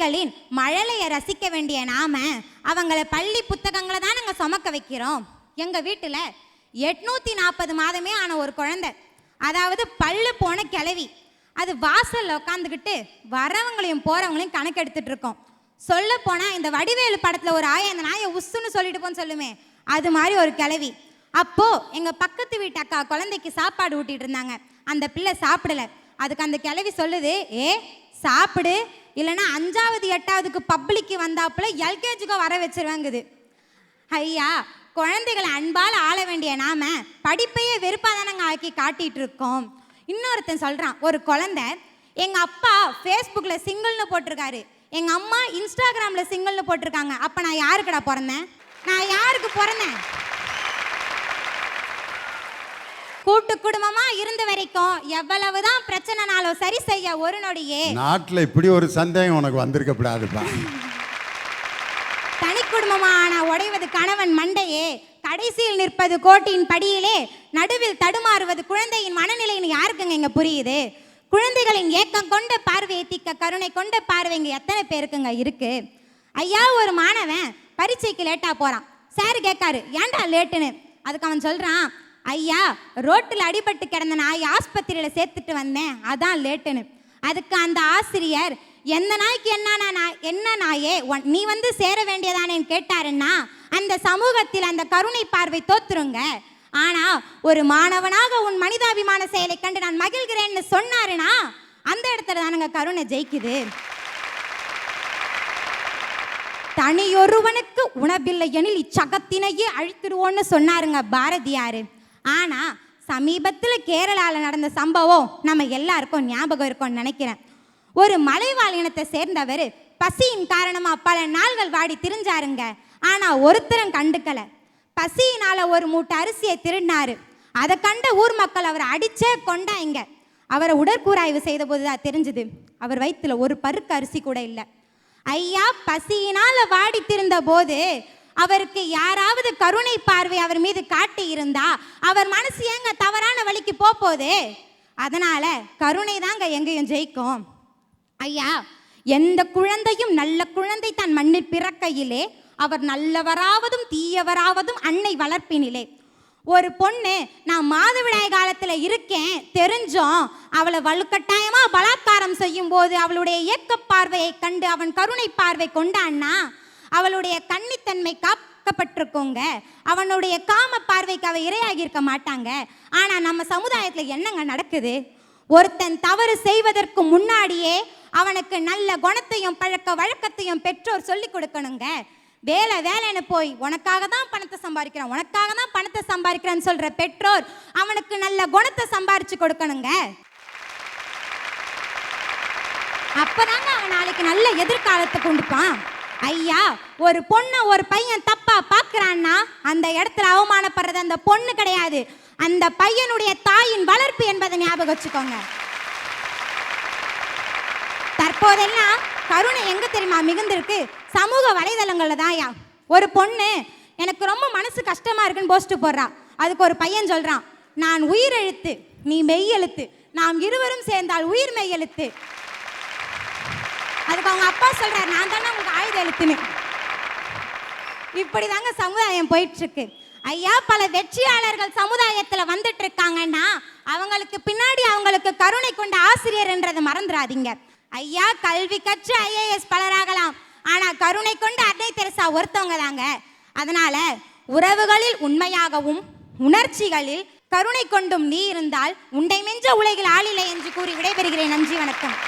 குழந்தைகளின் மழலையை ரசிக்க வேண்டிய நாம அவங்கள பள்ளி புத்தகங்களை தான் நாங்கள் சுமக்க வைக்கிறோம். எங்கள் வீட்டில் எட்நூற்றி நாற்பது மாதமே ஆன ஒரு குழந்தை. அதாவது பல்லு போன கிளவி அது வாசலில் உட்காந்துக்கிட்டு வரவங்களையும் போறவங்களையும் கணக்கெடுத்துட்டு இருக்கோம். சொல்ல போனால் இந்த வடிவேலு படத்தில் ஒரு ஆயா அந்த நாயை உஸ்ஸுன்னு சொல்லிட்டு போன்னு சொல்லுமே. அது மாதிரி ஒரு கிளவி அப்போ எங்கள் பக்கத்து வீட்டு அக்கா குழந்தைக்கு சாப்பாடு ஊட்டிட்டு இருந்தாங்க. அந்த பிள்ளை சாப்பிடல. அதுக்கு அந்த கிளவி சொல்லுது ஏ சாப்பிடு. இல்லைன்னா அஞ்சாவது எட்டாவதுக்கு பப்ளிக்கு வந்தாப்புல எல்கேஜிக்கோ வர வச்சிருவாங்குது. ஐயா குழந்தைகளை அன்பால் ஆள வேண்டிய நாம படிப்பையே வெறுப்பாக தானங்க ஆக்கி காட்டிகிட்டு இருக்கோம் இன்னொருத்தன் சொல்கிறான் ஒரு குழந்தை எங்கள் அப்பா ஃபேஸ்புக்கில் சிங்கிள்னு போட்டிருக்காரு. எங்கள் அம்மா இன்ஸ்டாகிராமில் சிங்கிள்னு போட்டிருக்காங்க. அப்போ நான் யாருக்கடா பிறந்தேன்? நான் யாருக்கு பிறந்தேன்? கூட்டு குடும்பமா இருந்த வரைக்கும் எவ்வளவுதான் பிரச்சனைனாலும் சரி செய்ய ஒரு நொடியே. நாட்டில் இப்படி ஒரு சந்தேகம் உனக்கு வந்திருக்கப்படாதுப்பா தனி குடும்பமான உடைவது கணவன் மண்டையே. கடைசியில் நிற்பது கோட்டின் படியிலே. நடுவில் தடுமாறுவது குழந்தையின் மனநிலைன்னு யாருக்குங்க இங்க புரியுது? குழந்தைகளின் ஏக்கம் கொண்ட பார்வையை திக்க கருணை கொண்ட பார்வை இங்க எத்தனை பேருக்குங்க இருக்கு? ஐயா ஒரு மாணவன் பரீட்சைக்கு லேட்டா போறான். சார் கேட்காரு ஏன்டா லேட்டுன்னு? அதுக்கு அவன் சொல்றான் ஐயா ரோட்டில் அடிபட்டு கிடந்த நாய் ஆஸ்பத்திரியில் சேர்த்துட்டு வந்தேன். அதான் லேட்டுன்னு. அதுக்கு அந்த ஆசிரியர் எந்த நாய்க்கு என்ன நாய் என்ன நாயே? நீ வந்து சேர வேண்டியதானேன்னு கேட்டாருன்னா அந்த சமூகத்தில் அந்த கருணை பார்வை தோத்துருங்க. ஆனா ஒரு மாணவனாக உன் மனிதாபிமான செயலை கண்டு நான் மகிழ்கிறேன்னு சொன்னாருன்னா அந்த இடத்துல தானுங்க கருணை ஜெயிக்குது. தனியொருவனுக்கு உணவில்லை எனில் இச்சகத்தினையே அழித்திடுவோன்னு சொன்னாருங்க பாரதியார். ஆனால் சமீபத்தில் கேரளாவில் நடந்த சம்பவம் நம்ம எல்லாருக்கும் ஞாபகம் இருக்கும்னு நினைக்கிறேன். ஒரு மலைவாழ் இனத்தை சேர்ந்தவர் பசியின் காரணமாக பல நாள்கள் வாடி திரிஞ்சாருங்க. ஆனால் ஒருத்தரும் கண்டுக்கலை. பசியினால் ஒரு மூட்டை அரிசியை திருடினாரு. அதை கண்ட ஊர் மக்கள் அவரை அடிச்சே கொண்டாங்க. அவரை உடற்கூராய்வு செய்த போது தான் தெரிஞ்சுது. அவர் வயிற்றில் ஒரு பருக்கு அரிசி கூட இல்லை. ஐயா பசியினால் வாடி திருந்த போது அவருக்கு யாராவது கருணை பார்வை அவர் மீது காட்டி இருந்தா அவர் மனசு ஏங்க தவறான வழிக்கு போப் போகுது அதனால கருணை தாங்க எங்கேயும் ஜெயிக்கும். ஐயா எந்த குழந்தையும் நல்ல குழந்தை தன் மண்ணில் பிறக்கையிலே அவர் நல்லவராவதும் தீயவராவதும் அன்னை வளர்ப்பினிலே. ஒரு பொண்ணு நான் மாதவிடாய் காலத்தில் இருக்கேன் தெரிஞ்சும் அவளை வலுக்கட்டாயமாக பலாத்காரம் செய்யும் போது அவளுடைய இயக்க பார்வையை கண்டு அவன் கருணை பார்வை கொண்டான்னா அவளுடைய கன்னித்தன்மை காக்கப்பட்டிருக்கோங்க. அவனுடைய காம பார்வைக்கு அவள் இரையாகி இருக்க மாட்டாங்க. ஆனால் நம்ம சமுதாயத்தில் என்னங்க நடக்குது? ஒருத்தன் தவறு செய்வதற்கு முன்னாடியே அவனுக்கு நல்ல குணத்தையும் பழக்க வழக்கத்தையும் பெற்றோர் சொல்லி கொடுக்கணுங்க. வேலை வேலைன்னு போய் உனக்காக தான் பணத்தை சம்பாதிக்கிறான் உனக்காக தான் பணத்தை சம்பாதிக்கிறேன்னு சொல்ற பெற்றோர் அவனுக்கு நல்ல குணத்தை சம்பாரிச்சு கொடுக்கணுங்க. அப்பதாங்க அவன் நாளைக்கு நல்ல எதிர்காலத்தை கொண்டுப்பான் ஐயா ஒரு பொண்ணை ஒரு பையன் தப்பா பார்க்கறான்னா அந்த இடத்துல அவமானப்படுறது அந்த பொண்ணு கிடையாது. அந்த பையனுடைய தாயின் வளர்ப்பு என்பதை ஞாபகம் வச்சுக்கோங்க. தற்போதெல்லாம் கருணை எங்க தெரியுமா மிகுந்திருக்கு? சமூக வலைதளங்கள்ல தான்யா ஒரு பொண்ணு எனக்கு ரொம்ப மனசு கஷ்டமா இருக்குன்னு போஸ்ட் போடுறா. அதுக்கு ஒரு பையன் சொல்றான் நான் உயிர் எழுத்து நீ மெய் எழுத்து நாம் இருவரும் சேர்ந்தால் உயிர் மெய் எழுத்து அதுக்கு அவங்க அப்பா சொல்கிறார் நான் தானே உங்களுக்கு ஆயுத எழுத்துன்னு. இப்படிதாங்க சமுதாயம் போயிட்டுருக்கு. ஐயா பல வெற்றியாளர்கள் சமுதாயத்தில் வந்துட்டு இருக்காங்கன்னா அவங்களுக்கு பின்னாடி அவங்களுக்கு கருணை கொண்ட ஆசிரியர்ன்றதை மறந்துடாதீங்க. ஐயா கல்வி கற்று ஐஏஎஸ் பலராகலாம். ஆனால் கருணை கொண்ட அன்னை தெரசா ஒருத்தவங்க தாங்க. அதனால உறவுகளில் உண்மையாகவும் உணர்ச்சிகளில் கருணை கொண்டும் நீ இருந்தால் உண்டை மெஞ்ச உலகில் ஆளில்லை என்று கூறி விடைபெறுகிறேன். நன்றி வணக்கம்.